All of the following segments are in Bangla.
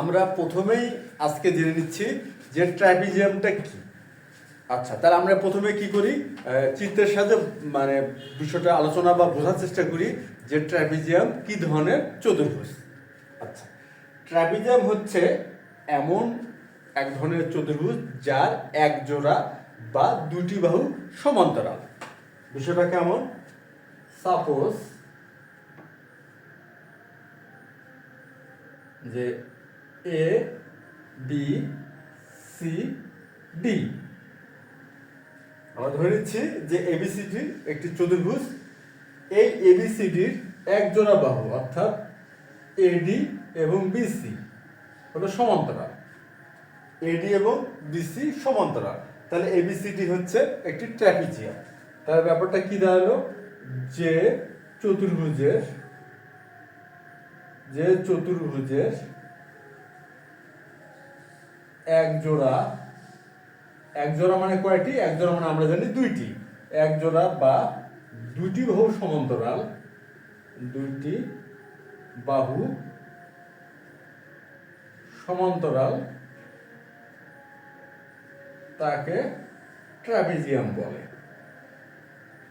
আমরা প্রথমেই আজকে জেনে নিচ্ছি যে ট্র্যাপিজিয়ামটা কি। আচ্ছা তাহলে আমরা প্রথমে কি করি? চিত্রের সাথে মানে বিষয়টা আলোচনা বা বোঝার চেষ্টা করি যে ট্র্যাপিজিয়াম কি ধরনের চতুর্ভুজ। আচ্ছা ট্র্যাপিজিয়াম হচ্ছে এমন এক ধরনের চতুর্ভুজ যার এক জোড়া বা দুটি বাহু সমান্তরাল। বিষয়টা কেমন? সাপোজ যে এ বি সি ডি আমরা ধরে নিচ্ছি যে এবিসিডি একটি চতুর্ভুজ। এই এবিসিডির এক জোড়া বাহু, অর্থাৎ এডি এবং বিসি হলো সমান্তরাল। এডি এবং বিসি সমান্তরাল। তাহলে এবিসিডি হচ্ছে একটি ট্র্যাপিজিয়াম। তাহলে ব্যাপারটা কি দাঁড়াল? যে চতুর্ভুজের যে চতুর্ভুজের এক জোড়া এক জোড়া মানে কয়টি? এক জোড়া মানে আমরা জানি দুইটি। এক জোড়া বা দুটি বাহু সমান্তরাল, দুইটি বাহু সমান্তরাল, তাকে ট্রাপিজিয়াম বলে।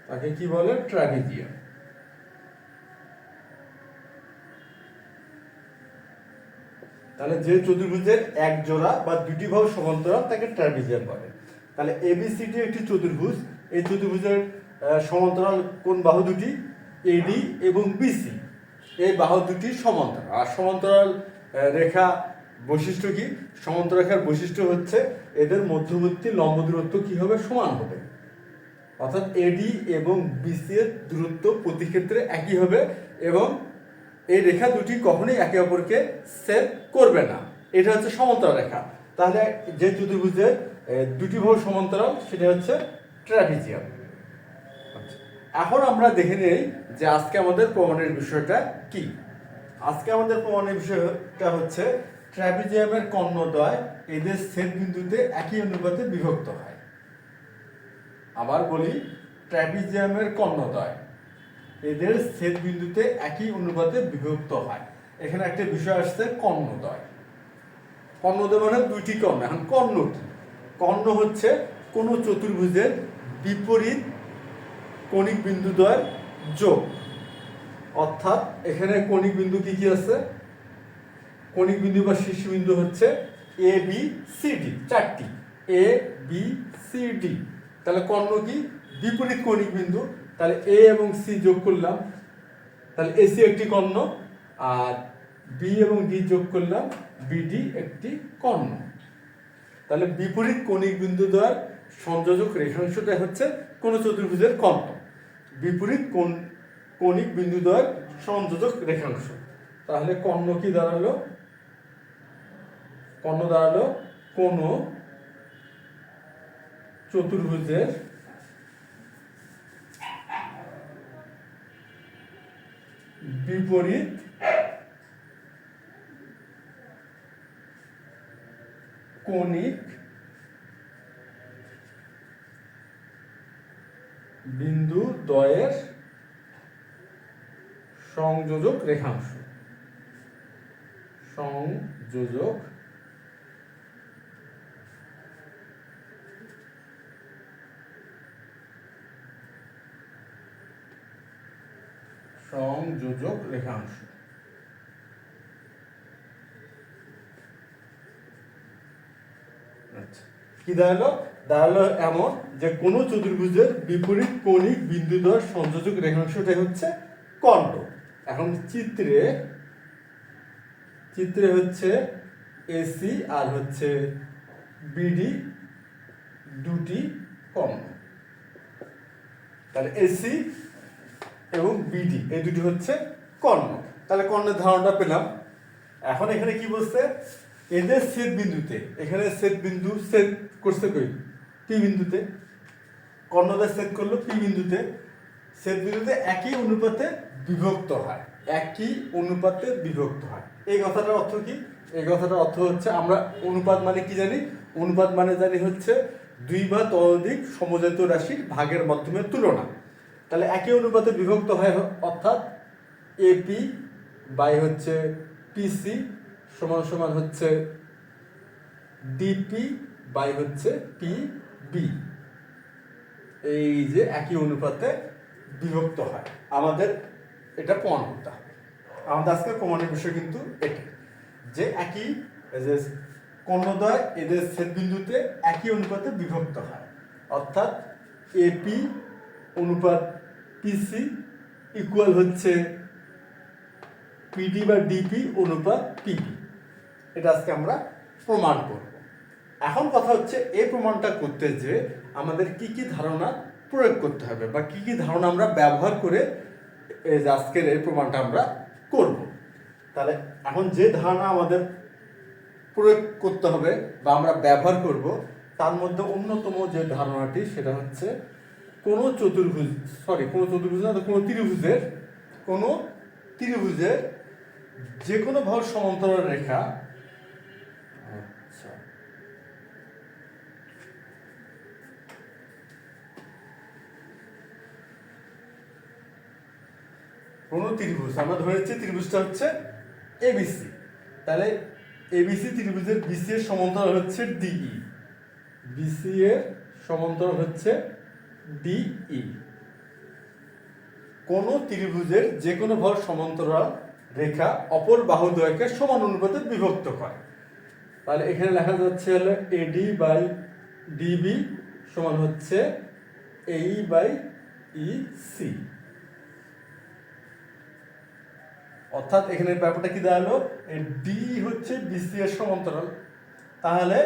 তাকে কি বলে? ট্রাপিজিয়াম তাহলে যে চতুর্ভুজের এক জোড়া বা দুটি বাহু সমান্তরাল তাকে ট্রাপিজিয়াম বলে। তাহলে এবিসিডি একটি চতুর্ভুজ। এই চতুর্ভুজের সমান্তরাল কোন বাহু দুটি? এডি এবং বিসি এই বাহু দুটি সমান্তরাল। আর সমান্তরাল রেখা বৈশিষ্ট্য কি? সমান্তরাল রেখার বৈশিষ্ট্য হচ্ছে এদের মধ্যবর্তী লম্ব দূরত্ব কি হবে? সমান হবে। অর্থাৎ এডি এবং বিসি এর দূরত্ব প্রতি ক্ষেত্রে একই হবে এবং এই রেখা দুটি কখনোই একে অপরকে সেভ করবে না। এটা হচ্ছে সমান্তরাল রেখা। তাহলে যে চতুর্ভুজের এ, দুটি বাহু সমান্তরাল সেটা হচ্ছে ট্র্যাপিজিয়াম। আচ্ছা, এখন আমরা দেখে নেই যে আজকে আমাদের প্রমাণের বিষয়টা কি। আজকে আমাদের প্রমাণের বিষয়টা হচ্ছে ট্র্যাপিজিয়ামের কর্ণদ্বয় এদের সেট বিন্দুতে একই অনুপাতে বিভক্ত হয়। আবার বলি ট্র্যাপিজিয়ামের কর্ণদ্বয়। এদের ছেদ বিন্দুতে একই অনুপাতে বিভক্ত হয়। এখানে একটা বিষয় আসছে কর্ণদ্বয়। কর্ণদ্বয় মানে দুইটি কর্ণ। এখন কর্ণ কি? কর্ণ হচ্ছে কোন চতুর্ভুজের বিপরীত কণিক বিন্দুদ্বয়ের যোগ। অর্থাৎ এখানে কণিক বিন্দু কি কি আছে? কণিক বিন্দু বা শীর্ষবিন্দু হচ্ছে এ বি সি ডি চারটি। এ বি সি ডি তাহলে কর্ণ কি? বিপরীত কণিক বিন্দু। তাহলে এ এবং সি যোগ করলাম। তাহলে এসি একটি কর্ণ আর বি এবং ডি যোগ করলাম। বিডি একটি কর্ণ। তাহলে বিপরীত কণিক বিন্দু দ্বয় সংযোজক রেখাংশটা হচ্ছে কোন চতুর্ভুজের কর্ণ। বিপরীত কোণ, কণিক বিন্দু দ্বয় সংযোজক রেখাংশ। তাহলে কর্ণ কি দাঁড়াল? কর্ণ দাঁড়াল কোন চতুর্ভুজের বিপরীত কণিক বিন্দু দয়ের সংযোজক রেখাংশ। সংযোজক সংযোজক রেখাংশ। আচ্ছা কি দাঁড়াল দাঁড়াল এমন যে কোন চতুর্ভুজের বিপরীত কৌণিক বিন্দুদ্বয় সংযোজক রেখাংশটাই হচ্ছে কর্ণ এখন চিত্রে চিত্রে হচ্ছে এসি আর হচ্ছে বিডি দুটি কর্ণ তাহলে এসি এবং বিডি, এই দুটি হচ্ছে কর্ণ। তাহলে কর্ণের ধারণাটা পেলাম। এখন এখানে কি বলছে? এদের ছেদ বিন্দুতে এখানে ছেদ বিন্দু ছেদ করছে কই? পি বিন্দুতে। কর্ণদের ছেদ করল পি বিন্দুতে। ছেদ বিন্দুতে একই অনুপাতে বিভক্ত হয়। একই অনুপাতে বিভক্ত হয়। এই কথাটার অর্থ কি? এই কথাটার অর্থ হচ্ছে আমরা অনুপাত মানে কি জানি? অনুপাত মানে জানি হচ্ছে দুই বা ততোধিক সমজাত রাশির ভাগের মাধ্যমে তুলনা। তাহলে একই অনুপাতে বিভক্ত হয় অর্থাৎ এপি বাই হচ্ছে পিসি সমান সমান হচ্ছে ডিপি বাই হচ্ছে পি বি এই যে একই অনুপাতে বিভক্ত হয়। আমাদের এটা প্রমাণ করতে হবে। আমাদের আজকে প্রমাণের বিষয় কিন্তু এটা যে একই যে কর্ণদ্বয় এদের ছেদবিন্দুতে একই অনুপাতে বিভক্ত হয়। অর্থাৎ এপি অনুপাত পিসি ইকুয়াল হচ্ছে পিডি বা ডিপি অনুপাত পিপি এটা আজকে আমরা প্রমাণ করব। এখন কথা হচ্ছে এই প্রমাণটা করতে যে আমাদের কি কি ধারণা প্রয়োগ করতে হবে বা কি কি ধারণা আমরা ব্যবহার করে আজকের এই প্রমাণটা আমরা করব। তাহলে এখন যে ধারণা আমাদের প্রয়োগ করতে হবে বা আমরা ব্যবহার করব, তার মধ্যে অন্যতম যে ধারণাটি সেটা হচ্ছে কোনো চতুর্ভুজ সরি কোনো চতুর্ভুজ না কোনো ত্রিভুজের কোনো ত্রিভুজের যে কোনো ভাবে সমান্তরাল রেখা আচ্ছা কোনো ত্রিভুজ, আমরা ধরেছি ত্রিভুজটা হচ্ছে এবিসি তাহলে এবিসি ত্রিভুজের বিসি এর সমান্তরাল হচ্ছে ডিই বিসি এর সমান্তরাল হচ্ছে ডিই। কোন ত্রিভুজের যে কোনো ভর সমান্তরাল রেখা অপর বাহুদ্বয়কে সমান অনুপাতে বিভক্ত করে। তাহলে এখানে লেখা যাচ্ছে হলো এডি বাই ডিবি সমান হচ্ছে এই বাই ই সি অর্থাৎ এখানে ব্যাপারটা কি দাঁড়াল? ডি হচ্ছে বিসি এর সমান্তরাল। তাহলে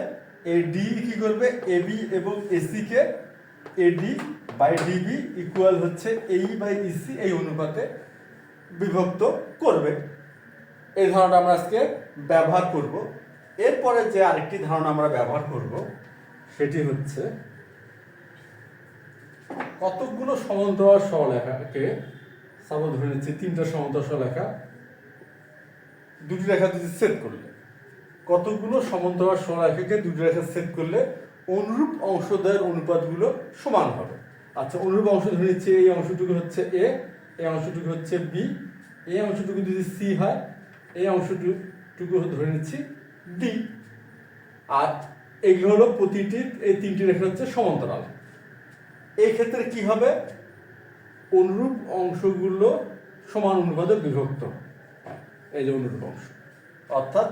এই ডি কি করবে? এবি এবং এসি কে এডি বাই ডিবি ইকুয়াল হচ্ছে এই বাই ইসি এই অনুপাতে বিভক্ত করবে। এই ধারণাটা আমরা আজকে ব্যবহার করব। এরপরে যে আরেকটি ধারণা আমরা ব্যবহার করব, সেটি হচ্ছে কতকগুলো সমান্তরাল সরলরেখাকে সাপোজ ধরে নিচ্ছি তিনটা সমান্তরাল সরলরেখা দুটি রেখা যদি সেট করলে কতগুলো সমান্তরাল সরলরেখাকে দুটি রেখা সেট করলে অনুরূপ অংশদ্বয়ের অনুপাতগুলো সমান হবে। আচ্ছা অনুরূপ অংশ ধরে নিচ্ছি, এই অংশটুকু হচ্ছে এ এই অংশটুকু হচ্ছে বি এই অংশটুকু যদি সি হয়, এই অংশটুকু ধরে নিচ্ছি ডি আর এগুলো হলো প্রতিটি, এই তিনটি রেখা হচ্ছে সমান্তরাল। এই ক্ষেত্রে কি হবে? অনুরূপ অংশগুলো সমান অনুপাতে বিভক্ত এই যে অনুরূপ অংশ। অর্থাৎ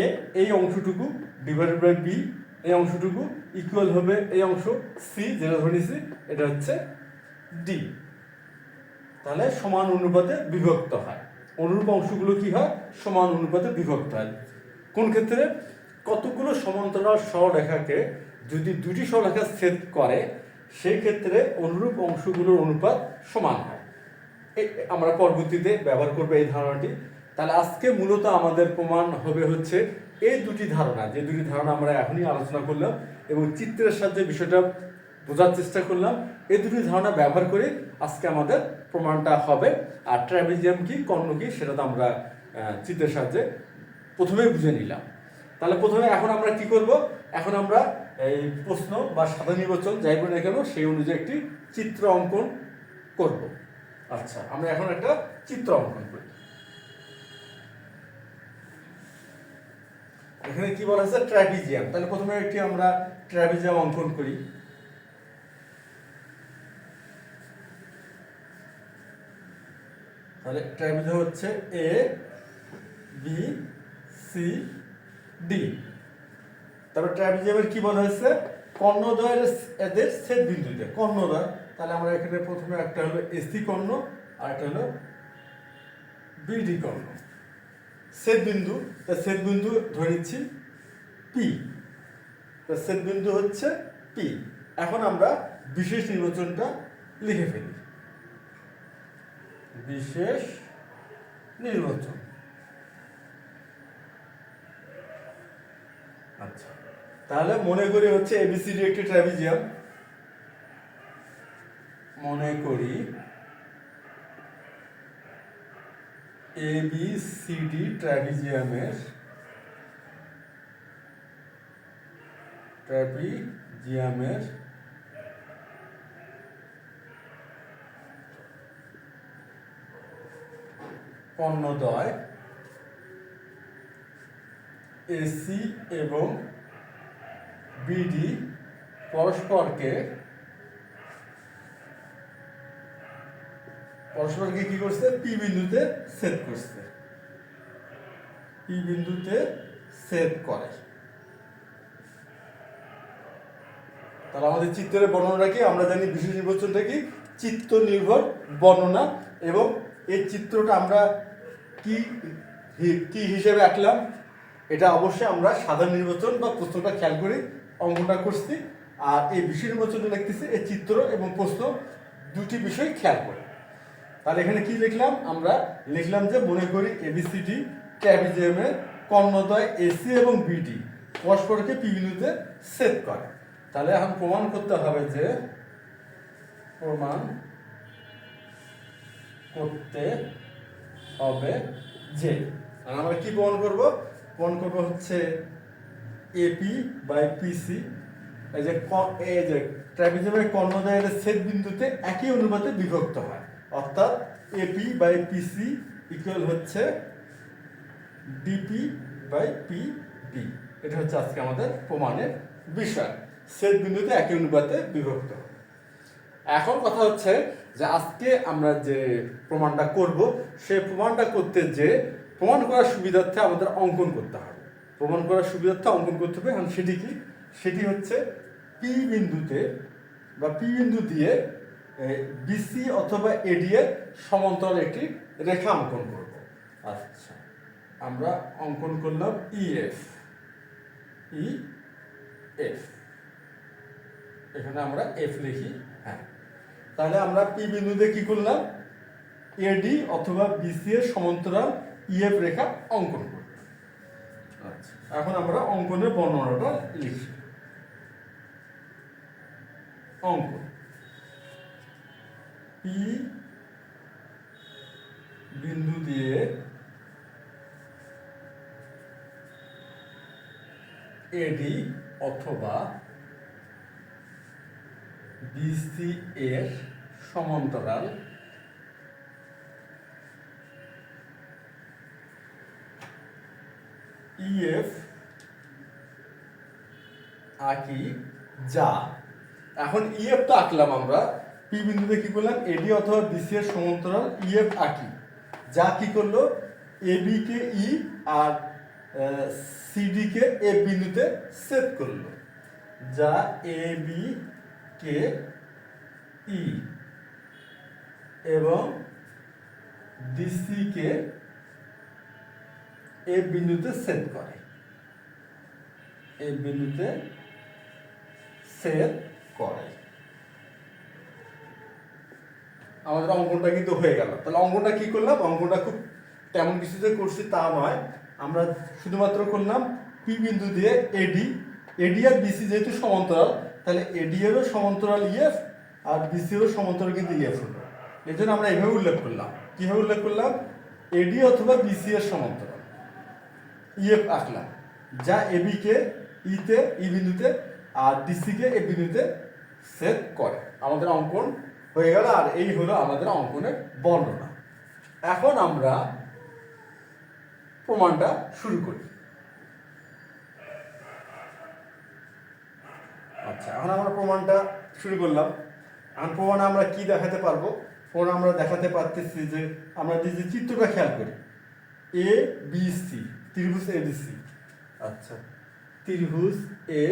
এ এই অংশটুকু ডিভাইডেড বাই বি এই অংশটুকু ইকুয়াল হবে এই অংশ সি যেটা ধরে নিছি, এটা হচ্ছে ডি তাহলে সমান অনুপাতে বিভক্ত হয়। অনুরূপ অংশগুলো কি হয়? সমান অনুপাতে বিভক্ত হয়। কোন ক্ষেত্রে? কতগুলো সমান্তরাল সরলরেখাকে যদি দুটি সরলরেখা ছেদ করে, সেই ক্ষেত্রে অনুরূপ অংশগুলোর অনুপাত সমান হয়। আমরা পরবর্তীতে ব্যবহার করব এই ধারণাটি। তাহলে আজকে মূলত আমাদের প্রমাণ হবে হচ্ছে এই দুটি ধারণা, যে দুটি ধারণা আমরা এখনই আলোচনা করলাম এবং চিত্রের সাহায্যে বিষয়টা বোঝার চেষ্টা করলাম। এই দুটি ধারণা ব্যবহার করে আজকে আমাদের প্রমাণটা হবে আর ট্র্যাপিজিয়াম কি, কর্ণ কি, সেটা তো আমরা চিত্রের সাহায্যে প্রথমেই বুঝে নিলাম। তাহলে প্রথমে এখন আমরা কি করব? এখন আমরা এই প্রশ্ন বা সাদা নির্বাচন যাই বলে না কেন, সেই অনুযায়ী একটি চিত্র অঙ্কন করব। আচ্ছা আমরা এখন একটা চিত্র অঙ্কন করি। এখানে কি বলা আছে ট্র্যাপিজিয়াম। তাহলে প্রথমে একটি আমরা ট্র্যাপিজিয়াম অঙ্কন করি। তাহলে ট্র্যাপিজিয়াম হচ্ছে এ বি সি ডি তারপর ট্র্যাপিজিয়ামের কি বলা হয়েছে? কর্ণদ্বয়ের এদের ছেদ বিন্দুতে। কর্ণদ্বয়। তাহলে আমরা এখানে প্রথমে একটা হলো এসি কর্ণ, আর একটা হলো বিডি কর্ণ। ছেদ বিন্দু, তা ছেদ বিন্দু ধরে নিচ্ছি পি। তা ছেদ বিন্দু হচ্ছে পি। এখন আমরা বিশেষ নির্বাচনটা লিখে ফেলি। বিশেষ নির্বাচন। আচ্ছা তাহলে মনে করি হচ্ছে এবিসিডি একটি ট্রাপিজিয়াম মনে করি এ সি ডি ট্রাপিজিয়ামের ট্রাপিজিয়ামের কর্ণদ্বয় এসি এবং বিডি পরস্পরকে পরস্পরকে কি করছে? পি বিন্দুতে সেট করছে। পি বিন্দুতে সেট করে। তাহলে আমাদের চিত্রের বর্ণনা কি? আমরা জানি বিশেষ নির্বাচনটা কি? চিত্র নির্ভর বর্ণনা এবং এই চিত্রটা আমরা কি কি হিসেবে আঁকলাম? এটা অবশ্যই আমরা সাধারণ নির্বাচন বা প্রশ্নটা খেয়াল করে অঙ্কনটা করছি। আর এই বিশেষ নির্বাচনটা লিখতেছি এই চিত্র এবং প্রশ্ন দুটি বিষয় খেয়াল করে। তাহলে এখানে কি লিখলাম? আমরা লিখলাম যে মনে করি এবিসিডি ট্যাবিজিয়ামের কর্ণদ্বয় এসি এবং বিডি পরস্পরকে পি বিন্দুতে সেট করে। তাহলে এখন প্রমাণ করতে হবে যে প্রমাণ করতে হবে যে। আর আমরা কি প্রমাণ করব? প্রমাণ করব হচ্ছে এপি বাই পিসি এই যে এই যে ট্রাপিজিয়ামের কর্ণদ্বয়ের ছেদ বিন্দুতে একই অনুপাতে বিভক্ত হয়। অর্থাৎ এপি বাই পিসি ইকুয়াল হচ্ছে ডিপি বাই পি ডি এটা হচ্ছে আজকে আমাদের প্রমাণের বিষয়। ছেদ বিন্দুতে একই অনুপাতে বিভক্ত। এখন কথা হচ্ছে যে আজকে আমরা যে প্রমাণটা করব, সেই প্রমাণটা করতে যে প্রমাণ করার সুবিধার্থে আমাদের অঙ্কন করতে হবে। প্রমাণ করার সুবিধার্থে অঙ্কন করতে হবে, এখন সেটি কি? সেটি হচ্ছে পি বিন্দুতে বা পি বিন্দু দিয়ে বিসি অথবা এডি এর সমান্তরাল একটি রেখা অঙ্কন করব। আচ্ছা আমরা অঙ্কন করলাম ইএফ ই এফ এখানে আমরা এফ লিখি হ্যাঁ। তাহলে আমরা পি বিন্দুতে কি করলাম? এডি অথবা বিসি এর সমান্তরাল ইএফ রেখা অঙ্কন করব আচ্ছা এখন আমরা অঙ্কনের বর্ণনাটা লিখি। অঙ্কন। পি বিন্দু দিয়ে এডি অথবা বিসি এর সমান্তরাল ইএফ আঁকি যা। এখন ইএফ তো আঁকলাম আমরা। পি বিন্দুতে কি করলাম? এডি অথবা বিসি এর সমান্তরাল ইএফ আঁকি। যা কি করল? এবি কে ই আর সিডি কে এ বিন্দুতে সেট করল। যা এ বি কে ই এবং ডিসি কে এ বিন্দুতে সেট করে। এই বিন্দুতে সেট করে। আমাদের অঙ্কনটা কিন্তু হয়ে গেল। তাহলে অঙ্কনটা কি করলাম? অঙ্কনটা খুব তেমন কিছু যে করছি তা নয়। আমরা শুধুমাত্র করলাম পি বিন্দু দিয়ে এডি এডি আর বিসি যেহেতু সমান্তরাল, তাহলে এডি এরও সমান্তরাল ইএফ আর বিসি এরও সমান্তরাল কিন্তু ইএফ হলো এই জন্য আমরা এভাবে উল্লেখ করলাম। কীভাবে উল্লেখ করলাম? এডি অথবা বিসি এর সমান্তরাল। ইএফ আঁকলাম। যা এবি কে ইতে ই বিন্দুতে আর ডিসি কে এ বিন্দুতে সেট করে। আমাদের অঙ্কন হয়ে গেল, আর এই হলো আমাদের অঙ্কনের বর্ণনা। এখন আমরা প্রমাণটা শুরু করি। আচ্ছা এখন আমরা প্রমাণটা শুরু করলাম। এখন প্রমাণে আমরা কি দেখাতে পারব? প্রমাণ আমরা দেখাতে পারতেছি যে আমরা যে চিত্রটা খেয়াল করি এ বি সি ত্রিভুজ এ বি সি আচ্ছা ত্রিভুজ এ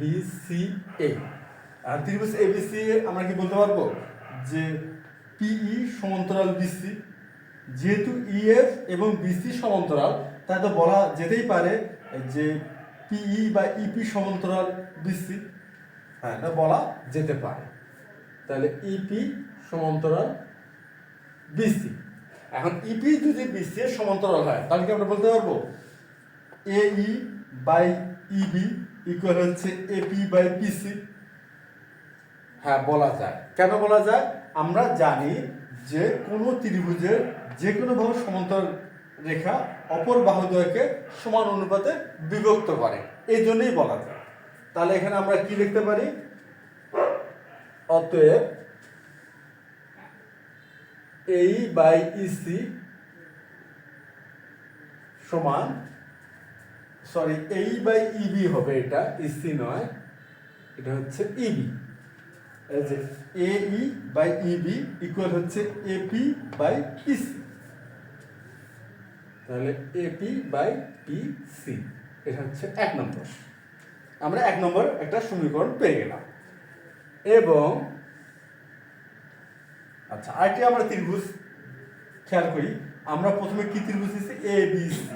বি সি এ আর ত্রিভুজ এ বি সি এ আমরা কি বলতে পারব? যে পিই সমান্তরাল বিসি যেহেতু ইএফ এবং বিসি সমান্তরাল, তাই তো বলা যেতেই পারে যে পিই বা ইপি সমান্তরাল বিসি হ্যাঁ এটা বলা যেতে পারে। তাহলে ইপি সমান্তরাল বিসি এখন ইপি যদি বিসি এর সমান্তরাল হয়, তাহলে কি আমরা বলতে পারব? A E by EB equal হচ্ছে এপি বাই পিসি হ্যাঁ বলা যায়। কেন বলা যায়? আমরা জানি যে কোনো ত্রিভুজের যে কোনো ভাবে সমান্তরাল রেখা অপর বাহুদ্বয়কে সমান অনুপাতে বিভক্ত করে। এই জন্যই বলা যায়। তাহলে এখানে আমরা কি লিখতে পারি? অতএব এই বাই ইসি সমান সরি এই বাই ইবি হবে এটা ইসি নয়, এটা হচ্ছে ইবি এই যে A E by EB equal হচ্ছে এপি বাই পিসি তাহলে এপি বাই পিসি এটা হচ্ছে এক নম্বর। আমরা এক নম্বর একটা সমীকরণ পেয়ে গেলাম। এবং আচ্ছা আরেকটি আমরা ত্রিভুজ খেয়াল করি। আমরা প্রথমে কি ত্রিভুজ নিচ্ছি A, B, C.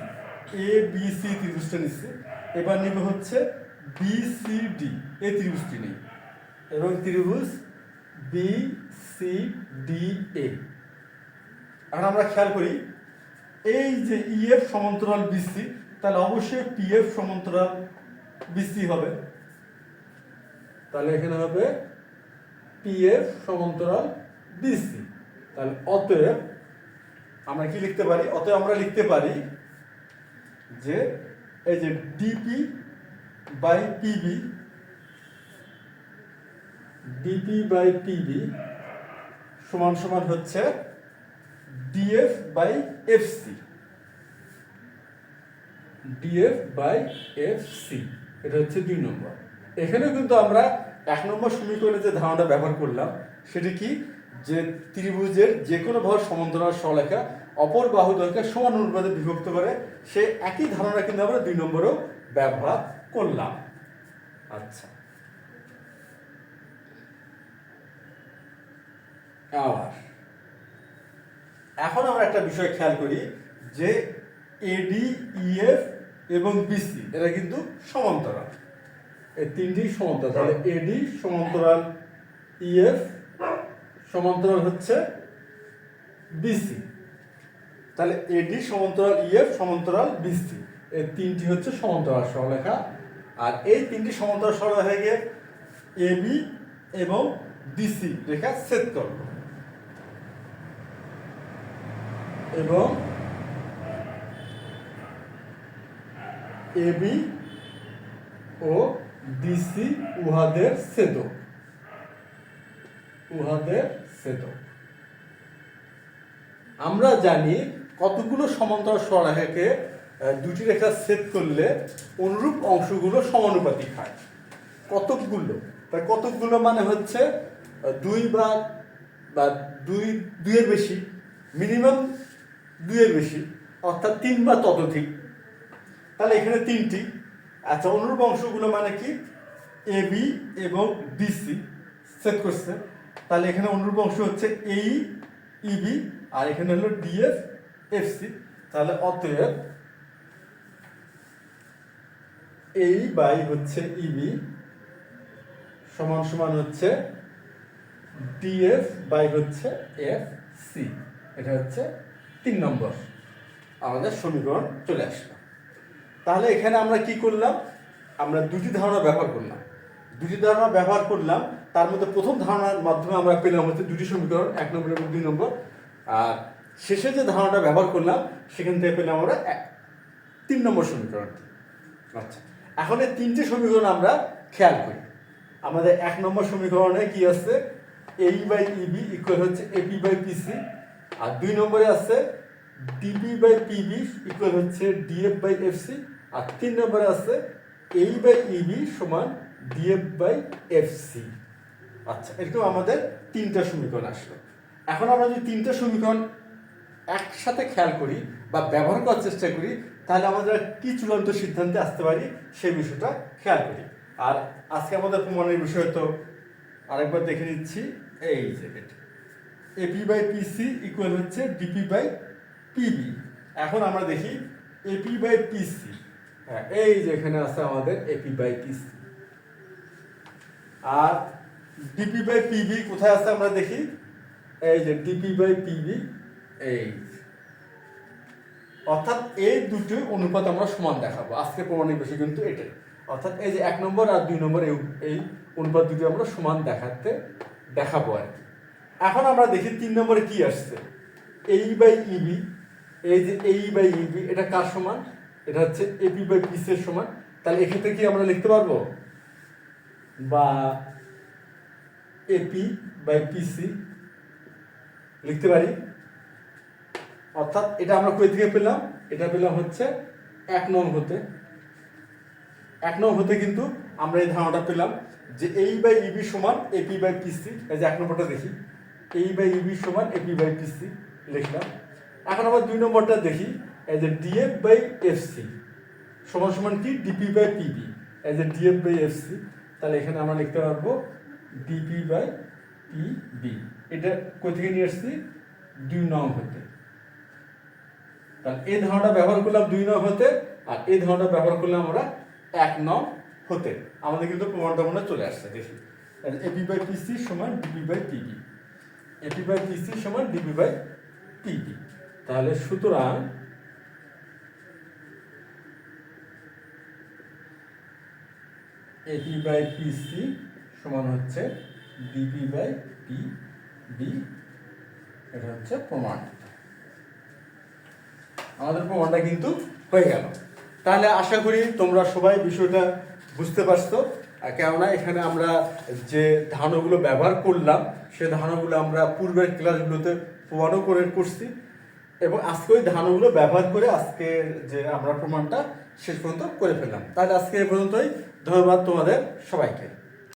A, B, C ত্রিভুজটা নিচ্ছি এবার নেবে হচ্ছে বি, সি, ডি। এই ত্রিভুজটি নেই। এবং ত্রিভুজ বি সি ডি এ এখন আমরা খেয়াল করি, এই যে ইএফ সমান্তরাল বিসি তাহলে অবশ্যই পিএফ সমান্তরাল বিসি হবে। তাহলে এখানে হবে পিএফ সমান্তরাল বিসি তাহলে অতএব আমরা কি লিখতে পারি? অতএব আমরা লিখতে পারি যে, এই যে DP by PB DP by PB সমান সমান হচ্ছে DF by FC DF by FC এটা হচ্ছে দুই নম্বর। এখানেও কিন্তু আমরা এক নম্বর সমীকরণে যে ধারণাটা ব্যবহার করলাম, সেটি কি? যে ত্রিভুজের যে কোনো ভাবে সমান্তরাল সরলেখা অপর বাহু দৈর্ঘ্যে সমান অনুপাতে বিভক্ত করে সে একই ধারণা কিন্তু আমরা দুই নম্বরেও ব্যবহার করলাম। আচ্ছা। আবার এখন আমরা একটা বিষয় খেয়াল করি যে এডি ইএফ এবং বিসি এরা কিন্তু সমান্তরাল। এই তিনটি সমান্তরাল। তাহলে এডি সমান্তরাল ইএফ সমান্তরাল হচ্ছে বিসি তাহলে এডি সমান্তরাল ইএফ সমান্তরাল বিসি এই তিনটি হচ্ছে সমান্তরাল সরলরেখা। আর এই তিনটি সমান্তরাল সরলরেখাকে এবি এবং ডিসি রেখা সেট করব। এবং এবি ও ডিসি উহাদের ছেদক উহাদের ছেদক আমরা জানি কতগুলো সমান্তরাল সরলরেখাকে আহ, দুটি রেখা ছেদ করলে অনুরূপ অংশগুলো সমানুপাতিক হয়। কতকগুলো? তাই কতকগুলো মানে হচ্ছে দুই বা বা দুই দুইয়ের বেশি। মিনিমাম দুইয়ের বেশি, অর্থাৎ তিন বা ততোধিক। তাহলে এখানে তিনটি। আচ্ছা অনুরূপ অংশগুলো মানে কি? এ বি এবং ডিসি সেট করছে। তাহলে এখানে অনুরূপ অংশ হচ্ছে এই ইবি আর এখানে হলো ডিএফ এফসি তাহলে অতএব এই বাই হচ্ছে ইবি সমান সমান হচ্ছে ডিএফ বাই হচ্ছে এফ সি এটা হচ্ছে তিন নম্বর। আমাদের সমীকরণ চলে আসলো। তাহলে এখানে আমরা কি করলাম? আমরা দুটি ধারণা ব্যবহার করলাম। দুটি ধারণা ব্যবহার করলাম, তার মধ্যে প্রথম ধারণার মাধ্যমে আমরা পেলাম হচ্ছে দুটি সমীকরণ, এক নম্বর এবং দুই নম্বর। আর শেষে যে ধারণাটা ব্যবহার করলাম, সেখান থেকে পেলাম আমরা এক, তিন নম্বর সমীকরণ। আচ্ছা এখন এই তিনটে সমীকরণ আমরা খেয়াল করি। আমাদের এক নম্বর সমীকরণে কি আছে? এই বাই ইবি ইকুয়াল হচ্ছে এপি বাই পিসি আর দুই নম্বরে আছে ডিপি বাই পিবি ইকুয়াল হচ্ছে ডিএফ বাই এফসি আর তিন নম্বরে আছে এই বাই ইবি সমান ডিএফ বাই এফসি আচ্ছা এরকম আমাদের তিনটা সমীকরণ আসলো। এখন আমরা যদি তিনটা সমীকরণ একসাথে খেয়াল করি বা ব্যবহার করার চেষ্টা করি, তাহলে আমরা কি চূড়ান্ত সিদ্ধান্তে আসতে পারি সেই বিষয়টা খেয়াল করি। আর আজকে আমাদের প্রমাণের বিষয় তো আরেকবার দেখে নিচ্ছি। এই যে এপি বাই পিসি ইকুয়াল হচ্ছে ডিপি বাই পিবি এখন আমরা দেখি এপি বাই পিসি হ্যাঁ এই যে এখানে আছে আমাদের এপি বাই পিসি আর ডিপি বাই পিবি কোথায় আছে আমরা দেখি? এই যে ডিপি বাই পিবি এই। অর্থাৎ এই দুটো অনুপাত আমরা সমান দেখাবো। আজকে প্রমাণের বিষয় কিন্তু এটাই। অর্থাৎ এই যে এক নম্বর আর দুই নম্বর এই অনুপাত দুটো আমরা সমান দেখাতে দেখাবো আর কি। এখন আমরা দেখি তিন নম্বরে কি আসছে। এই বাই ইবি এই যে এই বাই ইবি এটা কার সমান? এটা হচ্ছে এপি বাই পিসি এর সমান। তাহলে এক্ষেত্রে কি আমরা লিখতে পারব? বা এপি বাই পিসি লিখতে পারি। অর্থাৎ এটা আমরা কই থেকে পেলাম? এটা পেলাম হচ্ছে এক নং হতে। এক নং হতে কিন্তু আমরা এই ধারণাটা পেলাম যে এই বাই ইবি সমান এপি বাই পিসি এই যে এক নম্বরটা দেখি। এই বাই ইবি সমান এপি বাই পিসি লিখলাম। এখন আবার দুই নম্বরটা দেখি এই যে ডিএফ বাই এফসি সমান সমান কি? ডিপি বাই পিবি এই যে ডিএফ বাই এফসি তাহলে এখানে আমরা লিখতে পারব ডিপি বাই পিবি এটা কই থেকে নিয়ে আসছি? দুই নং হতে। তাহলে এই ধারণাটা ব্যবহার করলাম দুই নং হতে, আর এই ধারণাটা ব্যবহার করলাম আমরা এক নং হতে। আমাদের কিন্তু প্রমাণটা মনে চলে আসছে, দেখি। এপি বাই পিসি সমান DP by PB AP by PC সমান ডিপি বাই পিবি তাহলে সুতরাং এপি বাই পিসি সমান হচ্ছে ডিপি বাই পি বি এটা হচ্ছে প্রমাণ। আমাদের প্রমাণটা কিন্তু হয়ে গেল। তাহলে আশা করি তোমরা সবাই বিষয়টা বুঝতে পারছ। কেননা এখানে আমরা যে ধারণাগুলো ব্যবহার করলাম সে ধারণাগুলো আমরা পূর্বের ক্লাসগুলোতে প্রমাণও করে করছি। এবং আজকে ওই ধারণাগুলো ব্যবহার করে আজকে যে আমরা প্রমাণটা শেষ পর্যন্ত করে ফেললাম। তাহলে আজকে এ পর্যন্তই। ধন্যবাদ তোমাদের সবাইকে।